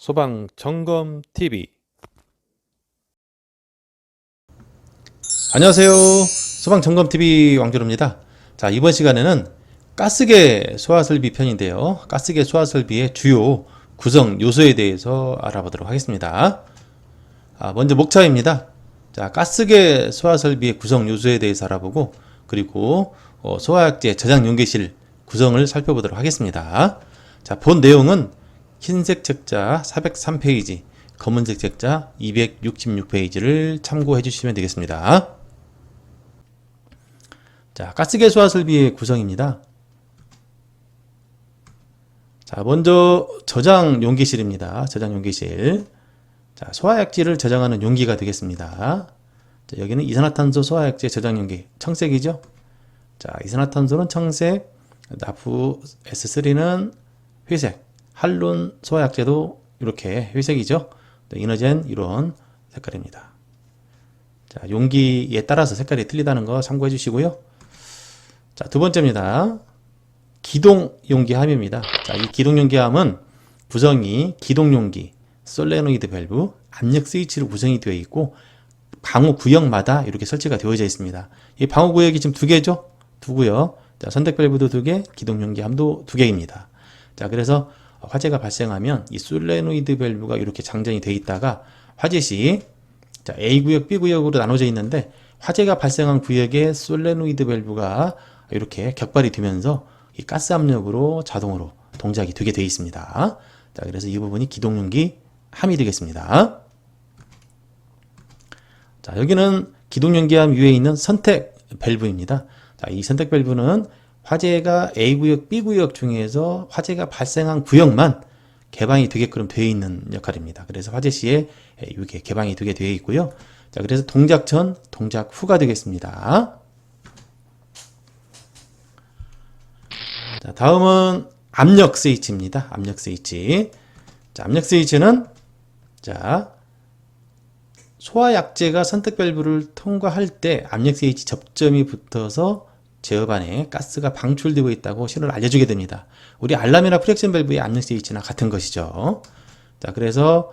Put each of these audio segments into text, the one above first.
소방 점검 TV 안녕하세요. 소방 점검 TV 왕조로입니다. 자, 이번 시간에는 가스계 소화 설비 편인데요. 가스계 소화 설비의 주요 구성 요소에 대해서 알아보도록 하겠습니다. 아, 먼저 목차입니다. 자, 가스계 소화 설비의 구성 요소에 대해서 알아보고 그리고 어, 소화약제 저장 용기실 구성을 살펴보도록 하겠습니다. 자, 본 내용은 흰색 책자 403페이지, 검은색 책자 266페이지를 참고해 주시면 되겠습니다. 자, 가스계 소화 설비의 구성입니다. 자, 먼저 저장 용기실입니다. 저장 용기실. 자, 소화약지를 저장하는 용기가 되겠습니다. 자, 여기는 이산화탄소 소화약제 저장 용기, 청색이죠? 자, 이산화탄소는 청색, 나프 S3는 회색, 할론 소화약제도 이렇게 회색이죠? 네, 이너젠 이런 색깔입니다. 자, 용기에 따라서 색깔이 틀리다는 거 참고해 주시고요. 자, 두 번째입니다. 기동 용기함입니다. 자, 이 기동 용기함은 구성이 기동 용기, 솔레노이드 밸브, 압력 스위치로 구성이 되어 있고 방호 구역마다 이렇게 설치가 되어져 있습니다. 이 방호 구역이 지금 두 개죠? 두 구역. 자, 선택 밸브도 두 개, 기동 용기함도 두 개입니다. 자, 그래서 화재가 발생하면 이 솔레노이드 밸브가 이렇게 장전이 되어 있다가 화재 시 자, A 구역, B 구역으로 나눠져 있는데 화재가 발생한 구역에 솔레노이드 밸브가 이렇게 격발이 되면서 이 가스 압력으로 자동으로 동작이 되게 되어 있습니다. 자, 그래서 이 부분이 기동용기 함이 되겠습니다. 자, 여기는 기동용기함 위에 있는 선택 밸브입니다. 자, 이 선택 밸브는 화재가 A 구역, B 구역 중에서 화재가 발생한 구역만 개방이 되게끔 되어 있는 역할입니다. 그래서 화재 시에 이게 개방이 되게 되어 있고요. 자, 그래서 동작 전, 동작 후가 되겠습니다. 자, 다음은 압력 스위치입니다. 압력 스위치. 자, 압력 스위치는 자, 소화약제가 선택 밸브를 통과할 때 압력 스위치 접점이 붙어서 제어반에 가스가 방출되고 있다고 신호를 알려주게 됩니다. 우리 알람이나 프렉션 밸브의 압력 스위치나 같은 것이죠. 자, 그래서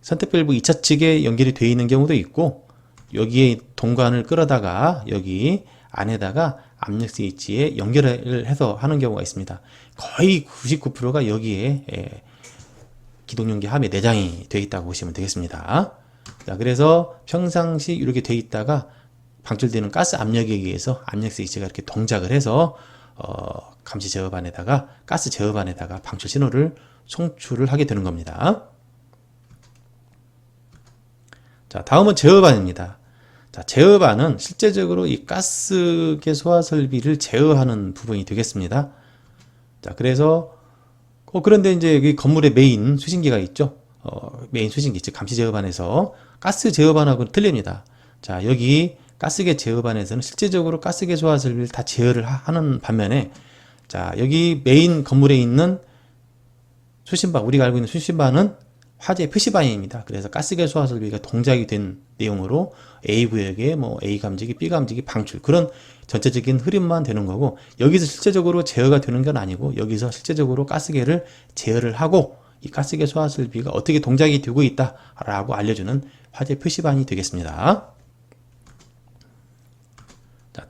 선택 밸브 2차 측에 연결이 되어 있는 경우도 있고 여기에 동관을 끌어다가 여기 안에다가 압력 스위치에 연결을 해서 하는 경우가 있습니다. 거의 99%가 여기에 예, 기동용기 함에 내장이 되어 있다고 보시면 되겠습니다. 자, 그래서 평상시 이렇게 되어 있다가 방출되는 가스 압력에 의해서 압력 스위치가 이렇게 동작을 해서 어, 감시 제어반에다가 가스 제어반에다가 방출 신호를 송출을 하게 되는 겁니다. 자, 다음은 제어반입니다. 자, 제어반은 실제적으로 이 가스계 소화 설비를 제어하는 부분이 되겠습니다. 자, 그래서 어, 그런데 이제 여기 건물에 메인 수신기가 있죠. 어, 메인 수신기, 즉 감시 제어반에서 가스 제어반하고는 틀립니다. 자, 여기 가스계 제어반에서는 실제적으로 가스계 소화 설비를 다 제어를 하는 반면에 자, 여기 메인 건물에 있는 수신반, 우리가 알고 있는 수신반은 화재 표시반입니다. 그래서 가스계 소화 설비가 동작이 된 내용으로 A 구역에 뭐 A 감지기, B 감지기, 방출 그런 전체적인 흐름만 되는 거고 여기서 실제적으로 제어가 되는 건 아니고 여기서 실제적으로 가스계를 제어를 하고 이 가스계 소화 설비가 어떻게 동작이 되고 있다라고 알려주는 화재 표시반이 되겠습니다.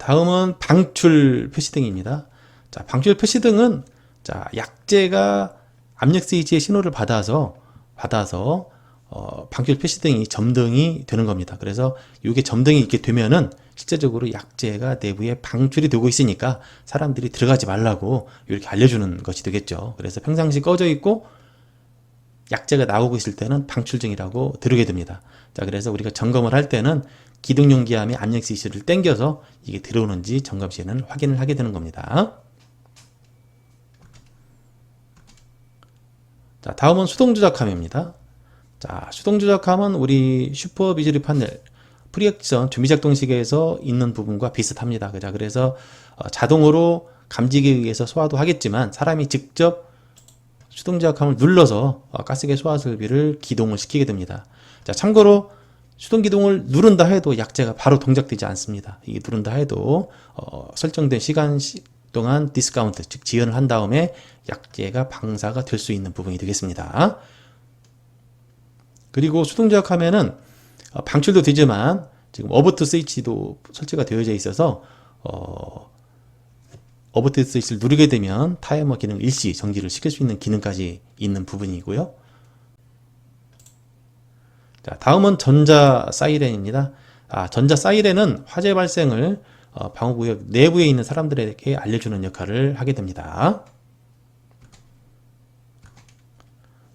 자, 다음은 방출 표시등입니다. 자, 방출 표시등은 자, 약제가 압력 스위치의 신호를 받아서 받아서 어, 방출 표시등이 점등이 되는 겁니다. 그래서 이게 점등이 있게 되면은 실제적으로 약제가 내부에 방출이 되고 있으니까 사람들이 들어가지 말라고 이렇게 알려주는 것이 되겠죠. 그래서 평상시 꺼져 있고 약제가 나오고 있을 때는 방출증이라고 들으게 됩니다. 자, 그래서 우리가 점검을 할 때는 기둥용기함이 압력 스위치를 당겨서 이게 들어오는지 점검 시에는 확인을 하게 되는 겁니다. 자, 다음은 수동 조작함입니다. 자, 수동 조작함은 우리 슈퍼 비주리 판넬 프리액션 준비 작동 시계에서 있는 부분과 비슷합니다. 그죠? 그래서 어, 자동으로 감지기에 의해서 소화도 하겠지만 사람이 직접 수동 조작함을 눌러서 어, 가스계 소화 설비를 기동을 시키게 됩니다. 자, 참고로 수동 기동을 누른다 해도 약제가 바로 동작되지 않습니다. 이게 누른다 해도 어, 설정된 시간 시, 동안 디스카운트 즉 지연을 한 다음에 약제가 방사가 될 수 있는 부분이 되겠습니다. 그리고 수동조작하면은 어, 방출도 되지만 지금 어버트 스위치도 설치가 되어져 있어서 어, 어버트 스위치를 누르게 되면 타이머 기능 일시 정지를 시킬 수 있는 기능까지 있는 부분이고요. 자, 다음은 전자 사이렌입니다. 아, 전자 사이렌은 화재 발생을 어, 방어구역 내부에 있는 사람들에게 알려주는 역할을 하게 됩니다.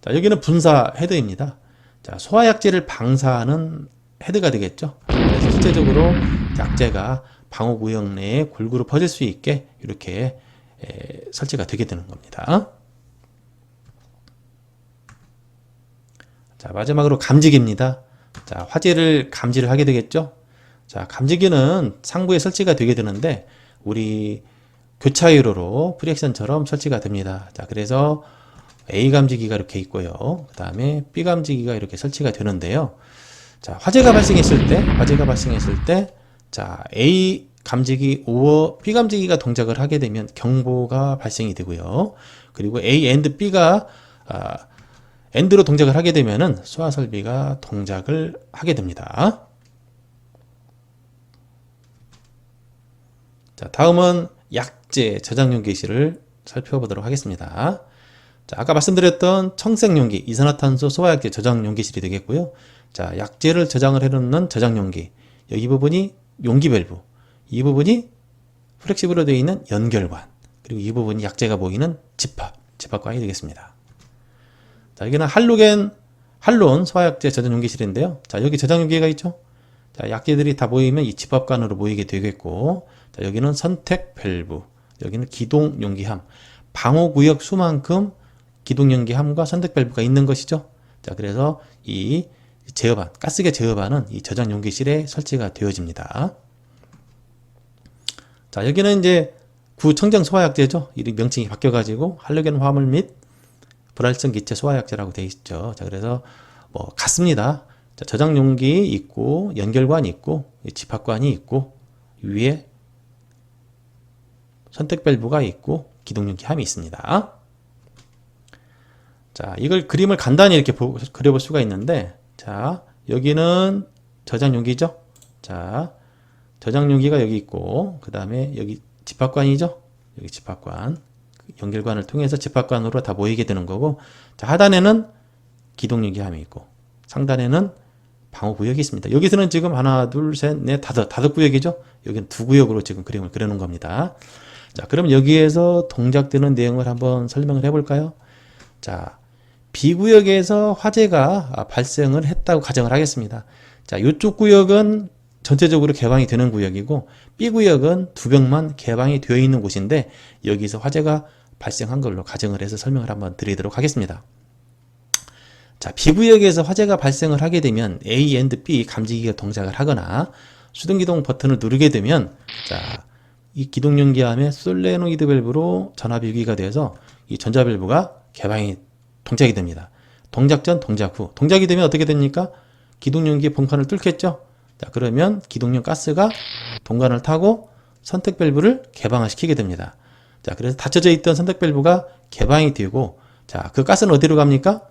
자, 여기는 분사 헤드입니다. 자, 소화약제를 방사하는 헤드가 되겠죠. 그래서 실제적으로 약제가 방어구역 내에 골고루 퍼질 수 있게 이렇게 에, 설치가 되게 되는 겁니다. 자, 마지막으로 감지기입니다. 자, 화재를 감지를 하게 되겠죠. 자, 감지기는 상부에 설치가 되게 되는데 우리 교차유로로 프리액션처럼 설치가 됩니다. 자, 그래서 A 감지기가 이렇게 있고요. 그 다음에 B 감지기가 이렇게 설치가 되는데요. 자, 화재가 발생했을 때, 화재가 발생했을 때, 자, A 감지기 or B 감지기가 동작을 하게 되면 경보가 발생이 되고요. 그리고 A and B가 아, 엔드로 동작을 하게 되면은 소화 설비가 동작을 하게 됩니다. 자, 다음은 약제 저장용 기시를 살펴보도록 하겠습니다. 자, 아까 말씀드렸던 청색 용기, 이산화탄소 소화약제 저장 용기실이 되겠고요. 자, 약제를 저장을 해놓는 저장 용기. 여기 부분이 용기 밸브. 이 부분이 플렉시블로 되어 있는 연결관. 그리고 이 부분이 약제가 보이는 집합, 집합관이 되겠습니다. 자, 여기는 할로겐, 할론 소화약제 저장 용기실인데요. 자, 여기 저장 용기가 있죠? 자, 약제들이 다 보이면 이 집합관으로 보이게 되겠고, 자, 여기는 선택 밸브, 여기는 기동 용기함, 방호 구역 수만큼 기동 용기함과 선택 밸브가 있는 것이죠. 자, 그래서 이 제어반, 가스계 제어반은 이 저장 용기실에 설치가 되어집니다. 자, 여기는 이제 구청정 소화약제죠. 이름 명칭이 바뀌어가지고 할로겐 화물 및 불활성 기체 소화약제라고 되어 있죠. 자, 그래서 뭐 같습니다. 자, 저장 용기 있고 연결관이 있고 집합관이 있고 위에 선택 밸브가 있고 기동 용기 함이 있습니다. 자, 이걸 그림을 간단히 이렇게 보- 그려볼 수가 있는데, 자, 여기는 저장 용기죠? 자, 저장 용기가 여기 있고, 그 다음에 여기 집합관이죠? 여기 집합관. 연결관을 통해서 집합관으로 다 모이게 되는 거고, 자, 하단에는 기동 용기 함이 있고, 상단에는 방어 구역이 있습니다. 여기서는 지금 하나, 둘, 셋, 넷, 다섯, 다섯 구역이죠? 여기는 두 구역으로 지금 그림을 그려놓은 겁니다. 자, 그럼 여기에서 동작되는 내용을 한번 설명을 해볼까요? 자, B구역에서 화재가 발생을 했다고 가정을 하겠습니다. 자, 이쪽 구역은 전체적으로 개방이 되는 구역이고 B구역은 두 병만 개방이 되어 있는 곳인데 여기서 화재가 발생한 걸로 가정을 해서 설명을 한번 드리도록 하겠습니다. 자, B구역에서 화재가 발생을 하게 되면 A and B 감지기가 동작을 하거나 수동 기동 버튼을 누르게 되면 자, 이 기동용기함의 솔레노이드 밸브로 전압이 유기가 돼서 이 전자 밸브가 개방이 동작이 됩니다. 동작 전, 동작 후. 동작이 되면 어떻게 됩니까? 기동용기의 본관을 뚫겠죠? 자, 그러면 기동용 가스가 동관을 타고 선택 밸브를 개방을 시키게 됩니다. 자, 그래서 닫혀져 있던 선택 밸브가 개방이 되고, 자, 그 가스는 어디로 갑니까?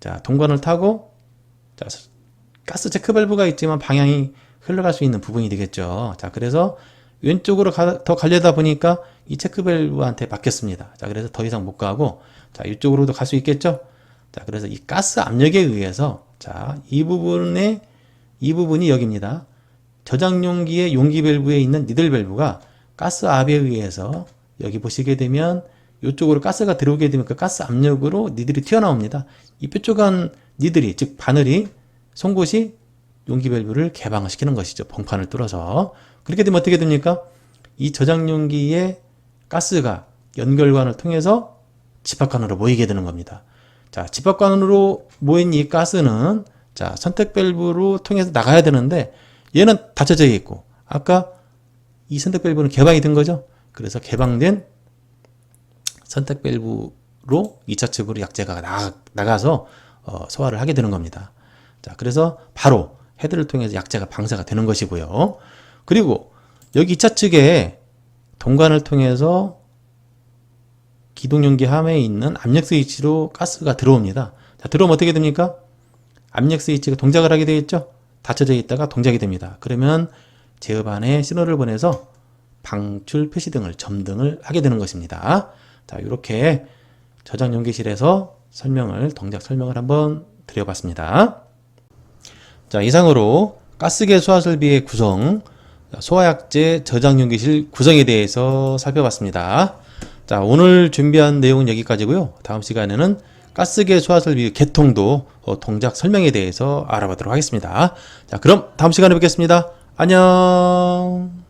자, 동관을 타고, 자, 가스 체크 밸브가 있지만 방향이 흘러갈 수 있는 부분이 되겠죠. 자, 그래서 왼쪽으로 가- 더 가려다 보니까 이 체크 밸브한테 바뀌었습니다. 자, 그래서 더 이상 못 가고, 자, 이쪽으로도 갈 수 있겠죠? 자, 그래서 이 가스 압력에 의해서, 자, 이 부분에, 이 부분이 여기입니다. 저장 용기의 용기 밸브에 있는 니들 밸브가 가스 압에 의해서 여기 보시게 되면 이쪽으로 가스가 들어오게 되면 그 가스 압력으로 니들이 튀어나옵니다. 이 뾰족한 니들이, 즉 바늘이, 송곳이 용기 밸브를 개방을 시키는 것이죠. 벙판을 뚫어서. 그렇게 되면 어떻게 됩니까? 이 저장 용기의 가스가 연결관을 통해서 집합관으로 모이게 되는 겁니다. 자, 집합관으로 모인 이 가스는 자, 선택 밸브로 통해서 나가야 되는데 얘는 닫혀져 있고 아까 이 선택 밸브는 개방이 된 거죠. 그래서 개방된 선택 밸브로 2차 측으로 약제가 나가, 나가 서 어, 소화를 하게 되는 겁니다. 자, 그래서 바로 헤드를 통해서 약제가 방사가 되는 것이고요. 그리고 여기 2차 측에 동관을 통해서 기동용기 함에 있는 압력 스위치로 가스가 들어옵니다. 자, 들어오면 어떻게 됩니까? 압력 스위치가 동작을 하게 되어 있죠. 닫혀져 있다가 동작이 됩니다. 그러면 제어반에 신호를 보내서 방출 표시 등을 점등을 하게 되는 것입니다. 자, 이렇게 저장 용기실에서 설명을 동작 설명을 한번 드려봤습니다. 자, 이상으로 가스계 소화설비의 구성, 소화약제 저장 용기실 구성에 대해서 살펴봤습니다. 자, 오늘 준비한 내용은 여기까지고요. 다음 시간에는 가스계 소화설비 개통도 어, 동작 설명에 대해서 알아보도록 하겠습니다. 자, 그럼 다음 시간에 뵙겠습니다. 안녕.